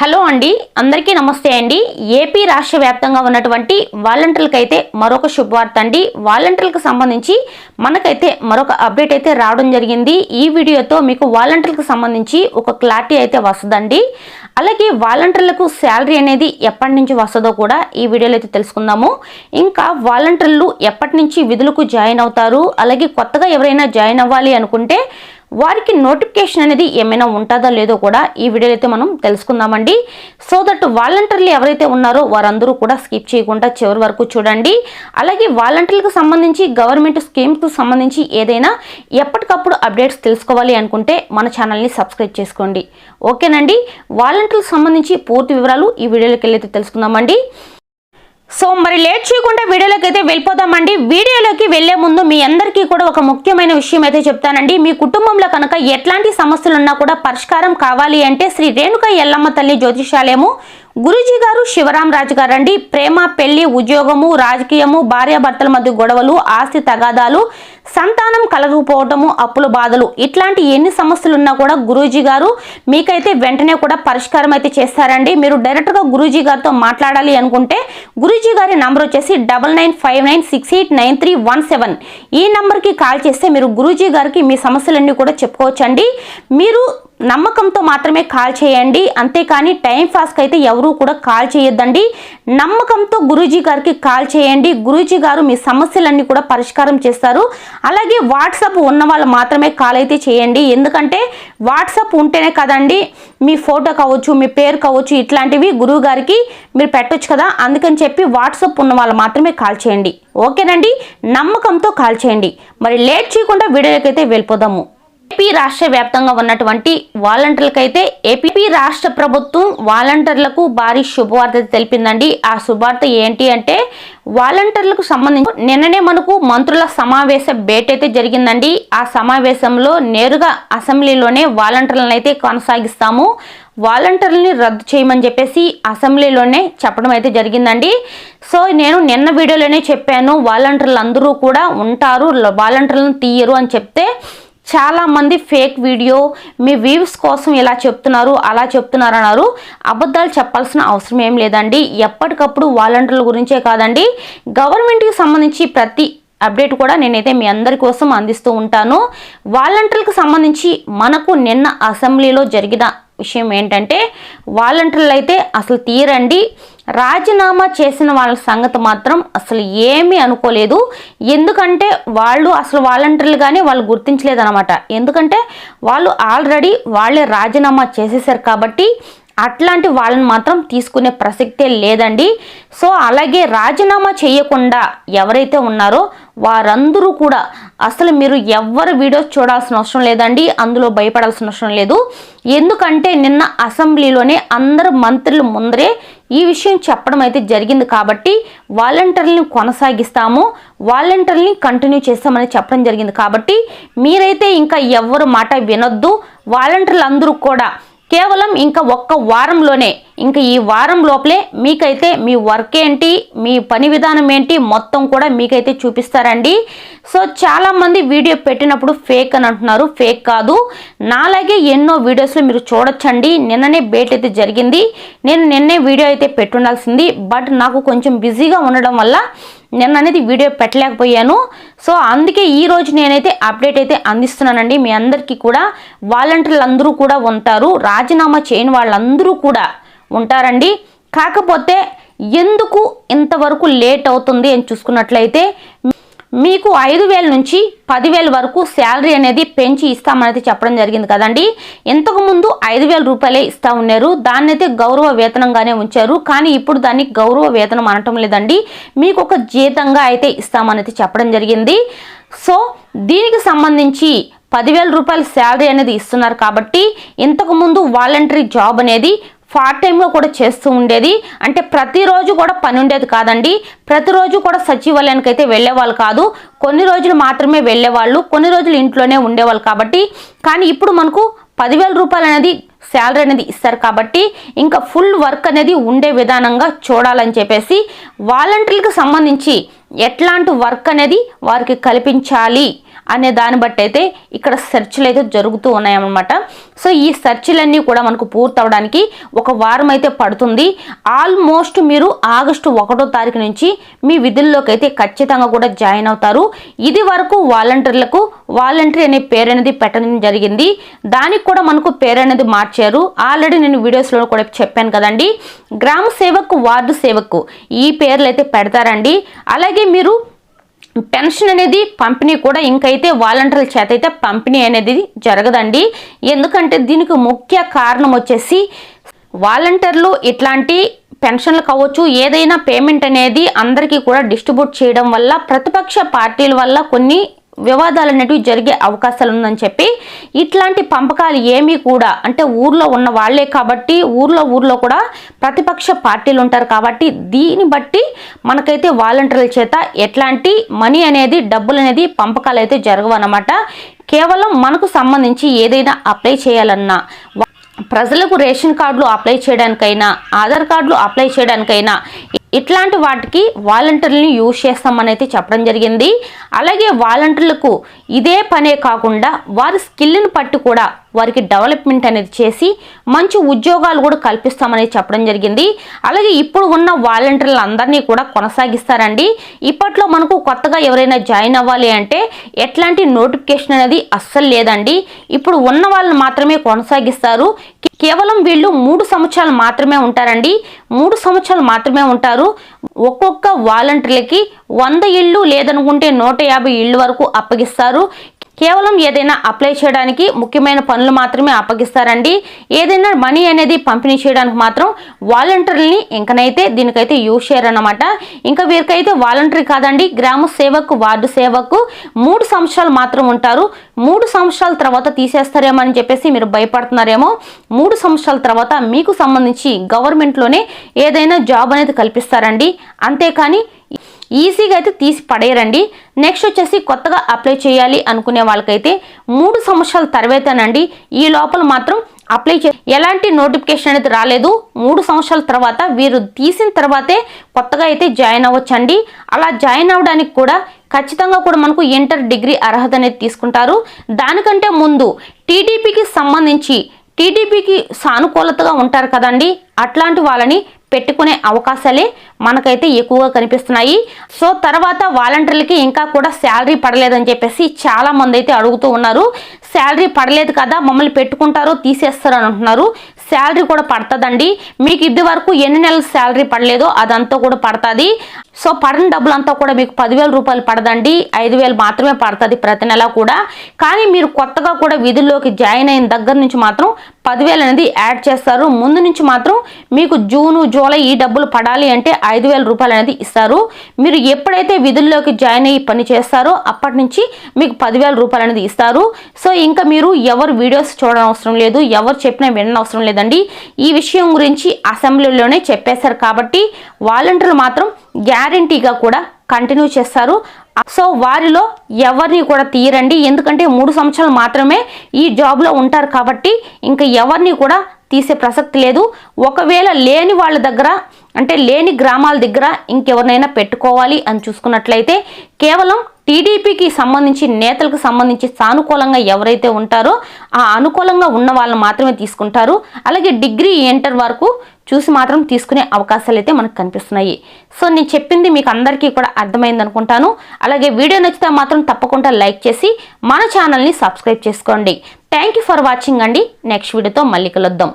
Hello అండి అందరికీ నమస్తే అండి. ఏపీ రాష్ట్ర వ్యాప్తంగా ఉన్నటువంటి వాలంటీర్లకు అయితే మరొక శుభవార్త అండి. వాలంటీర్లకు సంబంధించి మనకైతే మరొక అప్డేట్ అయితే రావడం జరిగింది. ఈ వీడియోతో మీకు వాలంటీర్లకు సంబంధించి ఒక క్లారిటీ అయితే వస్తుందండి. అలాగే వాలంటీర్లకు శాలరీ అనేది ఎప్పటి నుంచి వస్తుందో కూడా ఈ వీడియోలో అయితే తెలుసుకుందాము. ఇంకా వాలంటీర్లు ఎప్పటి నుంచి విధులకు జాయిన్ అవుతారు? అలాగే కొత్తగా ఎవరైనా జాయిన్ అవ్వాలి అనుకుంటే వారికి నోటిఫికేషన్ అనేది ఏమైనా ఉంటుందో లేదో కూడా ఈ వీడియోలో అయితే మనం తెలుసుకుందామండి. సో దట్ వాలంటీర్లు ఎవరైతే ఉన్నారో వారందరూ కూడా స్కిప్ చేయకుండా చివరి వరకు చూడండి. అలాగే వాలంటీర్లకు సంబంధించి గవర్నమెంట్ స్కీమ్స్కి సంబంధించి ఏదైనా ఎప్పటికప్పుడు అప్డేట్స్ తెలుసుకోవాలి అనుకుంటే మన ఛానల్ని సబ్స్క్రైబ్ చేసుకోండి. ఓకేనండి వాలంటీర్లకు సంబంధించి పూర్తి వివరాలు ఈ వీడియోలోకి వెళ్ళి తెలుసుకుందామండి. సో మరి లేట్ చేయకుండా వీడియోలోకి అయితే వెళ్ళిపోదామండి. వీడియోలోకి వెళ్ళే ముందు మీ అందరికీ కూడా ఒక ముఖ్యమైన విషయం అయితే చెప్తానండి. మీ కుటుంబంలో కనుక ఎట్లాంటి సమస్యలు ఉన్నా కూడా పరిష్కారం కావాలి అంటే శ్రీ రేణుక ఎల్లమ్మ తల్లి జ్యోతిషాలయము గురూజీ గారు శివరాం రాజు గారు అండి ప్రేమ పెళ్ళి ఉద్యోగము రాజకీయము భార్యాభర్తల మధ్య గొడవలు ఆస్తి తగాదాలు సంతానం కలగకపోవటము అప్పుల బాధలు ఇట్లాంటి ఎన్ని సమస్యలు ఉన్నా కూడా గురూజీ గారు మీకైతే వెంటనే కూడా పరిష్కారం అయితే చేస్తారండి. మీరు డైరెక్ట్గా గురూజీ గారితో మాట్లాడాలి అనుకుంటే గురూజీ గారి నంబర్ వచ్చేసి double nine five nine six eight nine three one seven. ఈ నంబర్కి కాల్ చేస్తే మీరు గురూజీ గారికి మీ సమస్యలన్నీ కూడా చెప్పుకోవచ్చండి. మీరు నమ్మకంతో మాత్రమే కాల్ చేయండి. అంతేకాని టైంపాస్కి అయితే ఎవరూ కూడా కాల్ చేయొద్దండి. నమ్మకంతో గురూజీ గారికి కాల్ చేయండి. గురూజీ గారు మీ సమస్యలన్నీ కూడా పరిష్కారం చేస్తారు. అలాగే వాట్సాప్ ఉన్న వాళ్ళు మాత్రమే కాల్ అయితే చేయండి. ఎందుకంటే వాట్సాప్ ఉంటేనే కదండి మీ ఫోటో కావచ్చు మీ పేరు కావచ్చు ఇట్లాంటివి గురువు గారికి మీరు పెట్టొచ్చు కదా. అందుకని చెప్పి వాట్సాప్ ఉన్న వాళ్ళు మాత్రమే కాల్ చేయండి. ఓకేనండి? నమ్మకంతో కాల్ చేయండి. మరి లేట్ చేయకుండా వీడియోకైతే వెళ్ళిపోదాము. ఏపీ రాష్ట్ర వ్యాప్తంగా ఉన్నటువంటి వాలంటీర్లకైతే ఏపీ రాష్ట్ర ప్రభుత్వం వాలంటీర్లకు భారీ శుభవార్త తెలిపిందండి. ఆ శుభవార్త ఏంటి అంటే వాలంటీర్లకు సంబంధించి నిన్ననే మనకు మంత్రుల సమావేశ భేటీ అయితే జరిగిందండి. ఆ సమావేశంలో నేరుగా అసెంబ్లీలోనే వాలంటీర్లను అయితే కొనసాగిస్తాము. వాలంటీర్లని రద్దు చేయమని చెప్పేసి అసెంబ్లీలోనే చెప్పడం అయితే జరిగిందండి. సో నేను నిన్న వీడియోలోనే చెప్పాను వాలంటీర్లు అందరూ కూడా ఉంటారు వాలంటీర్లను తీయరు అని చెప్తే చాలామంది ఫేక్ వీడియో మీ వ్యూస్ కోసం ఇలా చెప్తున్నారు అలా చెప్తున్నారు అన్నారు అబద్ధాలు చెప్పాల్సిన అవసరం ఏం లేదండి. ఎప్పటికప్పుడు వాలంటీర్ల గురించే కాదండి. గవర్నమెంట్కి సంబంధించి ప్రతి అప్డేట్ కూడా నేనైతే మీ అందరి కోసం అందిస్తూ ఉంటాను. వాలంటీర్లకు సంబంధించి మనకు నిన్న అసెంబ్లీలో జరిగిన విషయం ఏంటంటే వాలంటీర్లు అయితే అసలు తీరండి. రాజీనామా చేసిన వాళ్ళ సంగతి మాత్రం అసలు ఏమీ అనుకోలేదు. ఎందుకంటే వాళ్ళు అసలు వాలంటీర్లుగానే వాళ్ళు గుర్తించలేదు అనమాట ఎందుకంటే వాళ్ళు ఆల్రెడీ వాళ్ళే రాజీనామా చేసేసారు కాబట్టి అట్లాంటి వాళ్ళని మాత్రం తీసుకునే ప్రసక్తే లేదండి. సో అలాగే రాజీనామా చేయకుండా ఎవరైతే ఉన్నారో వారందరూ కూడా అసలు మీరు ఎవరు వీడియోస్ చూడాల్సిన అవసరం లేదండి అందులో భయపడాల్సిన అవసరం లేదు. ఎందుకంటే నిన్న అసెంబ్లీలోనే అందరు మంత్రులు ముందరే ఈ విషయం చెప్పడం అయితే జరిగింది కాబట్టి వాలంటీర్ని కొనసాగిస్తాము వాలంటీర్ని కంటిన్యూ చేస్తామని చెప్పడం జరిగింది కాబట్టి మీరైతే ఇంకా ఎవరు మాట వినొద్దు. వాలంటీర్లు అందరూ కూడా కేవలం ఇంకా ఒక్క వారంలోనే ఇంకా ఈ వారం లోపలే మీకైతే మీ వర్క్ ఏంటి మీ పని విధానం ఏంటి మొత్తం కూడా మీకైతే చూపిస్తారండి. సో చాలామంది వీడియో పెట్టినప్పుడు ఫేక్ అని అంటున్నారు. ఫేక్ కాదు. నాలాగే ఎన్నో వీడియోస్లో మీరు చూడొచ్చండి. నిన్ననే బేట్ అయితే జరిగింది. నేను నిన్నే వీడియో అయితే పెట్టుండాల్సింది. బట్ నాకు కొంచెం బిజీగా ఉండడం వల్ల నిన్న అనేది వీడియో పెట్టలేకపోయాను. సో అందుకే ఈ రోజు నేనైతే అప్డేట్ అయితే అందిస్తున్నానండి. మీ అందరికీ కూడా వాలంటీర్లు అందరూ కూడా ఉంటారు. రాజీనామా చేయని వాళ్ళందరూ కూడా ఉంటారండి. కాకపోతే ఎందుకు ఇంతవరకు లేట్ అవుతుంది అని చూసుకున్నట్లయితే మీకు ఐదు వేల నుంచి పదివేల వరకు శాలరీ అనేది పెంచి ఇస్తామనేది చెప్పడం జరిగింది కదండి. ఇంతకుముందు ఐదు వేల రూపాయలే ఇస్తా ఉన్నారు. దాన్ని అయితే గౌరవ వేతనంగానే ఉంచారు. కానీ ఇప్పుడు దాన్ని గౌరవ వేతనం అనటం లేదండి. మీకు ఒక జీతంగా అయితే ఇస్తామనేది చెప్పడం జరిగింది. సో దీనికి సంబంధించి పదివేల రూపాయల శాలరీ అనేది ఇస్తున్నారు కాబట్టి ఇంతకుముందు వాలంటరీ జాబ్ అనేది పార్ట్ టైంలో కూడా చేస్తూ ఉండేది. అంటే ప్రతిరోజు కూడా పని ఉండేది కాదండి. ప్రతిరోజు కూడా సచివాలయానికి అయితే వెళ్ళేవాళ్ళు కాదు. కొన్ని రోజులు మాత్రమే వెళ్ళేవాళ్ళు. కొన్ని రోజులు ఇంట్లోనే ఉండేవాళ్ళు కాబట్టి. కానీ ఇప్పుడు మనకు పదివేల రూపాయలు అనేది శాలరీ అనేది ఇస్తారు కాబట్టి ఇంకా ఫుల్ వర్క్ అనేది ఉండే విధానంగా చూడాలని చెప్పేసి వాలంటీర్లకు సంబంధించి ఎట్లాంటి వర్క్ అనేది వారికి కల్పించాలి. అనే దాన్ని బట్టి అయితే ఇక్కడ సెర్చ్లు అయితే జరుగుతూ ఉన్నాయన్నమాట. సో ఈ సెర్చ్లన్నీ కూడా మనకు పూర్తవడానికి ఒక వారం అయితే పడుతుంది. ఆల్మోస్ట్ మీరు ఆగస్టు ఒకటో తారీఖు నుంచి మీ విధుల్లోకి అయితే ఖచ్చితంగా కూడా జాయిన్ అవుతారు. ఇది వరకు వాలంటీర్లకు వాలంటీర్ అనే పేరు అనేది పెట్టడం జరిగింది. దానికి కూడా మనకు పేరు అనేది మార్చారు. ఆల్రెడీ నేను వీడియోస్లో కూడా చెప్పాను కదండి. గ్రామ సేవకు వార్డు సేవకు ఈ పేర్లు అయితే పెడతారండి. అలాగే మీరు పెన్షన్ అనేది పంపిణీ కూడా ఇంకైతే వాలంటీర్ల చేత అయితే పంపిణీ అనేది జరగదండి. ఎందుకంటే దీనికి ముఖ్య కారణం వచ్చేసి వాలంటీర్లు ఇట్లాంటి పెన్షన్లు కావచ్చు ఏదైనా పేమెంట్ అనేది అందరికీ కూడా డిస్ట్రిబ్యూట్ చేయడం వల్ల ప్రతిపక్ష పార్టీల వల్ల కొన్ని వివాదాలు అనేటివి జరిగే అవకాశాలు ఉందని చెప్పి ఇట్లాంటి పంపకాలు ఏమీ కూడా అంటే ఊర్లో ఉన్న వాళ్ళే కాబట్టి ఊర్లో ఊర్లో కూడా ప్రతిపక్ష పార్టీలు ఉంటారు కాబట్టి దీన్ని బట్టి మనకైతే వాలంటీర్ల చేత ఎట్లాంటి మనీ అనేది డబ్బులు అనేది పంపకాలు అయితే జరగవు అన్నమాట కేవలం మనకు సంబంధించి ఏదైనా అప్లై చేయాలన్నా ప్రజలకు రేషన్ కార్డులు అప్లై చేయడానికైనా ఆధార్ కార్డులు అప్లై చేయడానికైనా ఇట్లాంటి వాటికి వాలంటీర్లను యూజ్ చేస్తామని అయితే చెప్పడం జరిగింది. అలాగే వాలంటీర్లకు ఇదే పనే కాకుండా వారి స్కిల్ని పట్టు కూడా వారికి డెవలప్మెంట్ అనేది చేసి మంచి ఉద్యోగాలు కూడా కల్పిస్తామని చెప్పడం జరిగింది. అలాగే ఇప్పుడు ఉన్న వాలంటీర్లు అందరినీ కూడా కొనసాగిస్తారండి. ఇప్పట్లో మనకు కొత్తగా ఎవరైనా జాయిన్ అవ్వాలి అంటే ఎట్లాంటి నోటిఫికేషన్ అనేది అస్సలు లేదండి. ఇప్పుడు ఉన్న వాళ్ళని మాత్రమే కొనసాగిస్తారు. కేవలం వీళ్ళు మూడు సంవత్సరాలు మాత్రమే ఉంటారండి. మూడు సంవత్సరాలు మాత్రమే ఉంటారు. ఒక్కొక్క వాలంటీర్లకి వంద ఇళ్ళు లేదనుకుంటే నూట యాభై ఇళ్ళు వరకు అప్పగిస్తారు. కేవలం ఏదైనా అప్లై చేయడానికి ముఖ్యమైన పనులు మాత్రమే అప్పగిస్తారండి. ఏదైనా మనీ అనేది పంపిణీ చేయడానికి మాత్రం వాలంటీర్ని ఇంకనైతే దీనికైతే యూజ్ చేయరన్నమాట. ఇంకా వీరికైతే వాలంటీర్ కాదండి గ్రామ సేవకు వార్డు సేవకు మూడు సంవత్సరాలు మాత్రం ఉంటారు. మూడు సంవత్సరాల తర్వాత తీసేస్తారేమో అని చెప్పేసి మీరు భయపడుతున్నారేమో. మూడు సంవత్సరాల తర్వాత మీకు సంబంధించి గవర్నమెంట్లోనే ఏదైనా జాబ్ అనేది కల్పిస్తారండి. అంతేకాని ఈజీగా అయితే తీసి పడేయరండి. నెక్స్ట్ వచ్చేసి కొత్తగా అప్లై చేయాలి అనుకునే వాళ్ళకైతే మూడు సంవత్సరాల తర్వాతనండి ఈ లోపల మాత్రం అప్లై చే ఎలాంటి నోటిఫికేషన్ అనేది రాలేదు. మూడు సంవత్సరాల తర్వాత వీరు తీసిన తర్వాతే కొత్తగా అయితే జాయిన్ అవ్వచ్చండి. అలా జాయిన్ అవ్వడానికి కూడా ఖచ్చితంగా కూడా మనకు ఇంటర్ డిగ్రీ అర్హత అనేది తీసుకుంటారు. దానికంటే ముందు టీడీపీకి సంబంధించి టీడీపీకి సానుకూలతగా ఉంటారు కదండి. అట్లాంటి వాళ్ళని పెట్టుకునే అవకాశాలే మనకైతే ఎక్కువగా కనిపిస్తున్నాయి. సో తర్వాత వాలంటీర్లకి ఇంకా కూడా శాలరీ పడలేదని చెప్పేసి చాలా మంది అయితే అడుగుతూ ఉన్నారు. శాలరీ పడలేదు కదా మమ్మల్ని పెట్టుకుంటారు తీసేస్తారు అని అంటున్నారు. శాలరీ కూడా పడుతుందండి. మీకు ఇది వరకు ఎన్ని నెలలు శాలరీ పడలేదో అదంతా కూడా పడుతుంది. సో పడిన డబ్బులు అంతా కూడా మీకు పదివేల రూపాయలు పడదండి. ఐదు వేలు మాత్రమే పడుతుంది ప్రతి నెల కూడా. కానీ మీరు కొత్తగా కూడా విధుల్లోకి జాయిన్ అయిన దగ్గర నుంచి మాత్రం పదివేలు అనేది యాడ్ చేస్తారు. ముందు నుంచి మాత్రం మీకు జూను జూలై ఈ డబ్బులు పడాలి అంటే ఐదు వేల రూపాయలు అనేది ఇస్తారు. మీరు ఎప్పుడైతే విధుల్లోకి జాయిన్ అయ్యి పని చేస్తారో అప్పటి నుంచి మీకు పదివేల రూపాయలు అనేది ఇస్తారు. సో ఇంకా మీరు ఎవరు వీడియోస్ చూడడం అవసరం లేదు ఎవరు చెప్పినా వినడం అవసరం లేదండి. ఈ విషయం గురించి అసెంబ్లీలోనే చెప్పేశారు కాబట్టి వాలంటీర్లు మాత్రం గ్యారంటీగా కూడా కంటిన్యూ చేస్తారు. సో వారిలో ఎవరిని కూడా తీయరండి. ఎందుకంటే మూడు సంవత్సరాలు మాత్రమే ఈ జాబ్లో ఉంటారు కాబట్టి ఇంకా ఎవరిని కూడా తీసే ప్రసక్తి లేదు. ఒకవేళ లేని వాళ్ళ దగ్గర అంటే లేని గ్రామాల దగ్గర ఇంకెవరినైనా పెట్టుకోవాలి అని చూసుకున్నట్లయితే కేవలం టీడీపీకి సంబంధించి నేతలకు సంబంధించి సానుకూలంగా ఎవరైతే ఉంటారో ఆ అనుకూలంగా ఉన్న వాళ్ళని మాత్రమే తీసుకుంటారు. అలాగే డిగ్రీ ఎంటర్ వరకు చూసి మాత్రం తీసుకునే అవకాశాలు అయితే మనకు కనిపిస్తున్నాయి. సో నేను చెప్పింది మీకు అందరికీ కూడా అర్థమైంది అనుకుంటాను. అలాగే వీడియో నచ్చితే మాత్రం తప్పకుండా లైక్ చేసి మన ఛానల్ని సబ్స్క్రైబ్ చేసుకోండి. థ్యాంక్ ఫర్ వాచింగ్ అండి. నెక్స్ట్ వీడియోతో మళ్ళీ కలుద్దాం.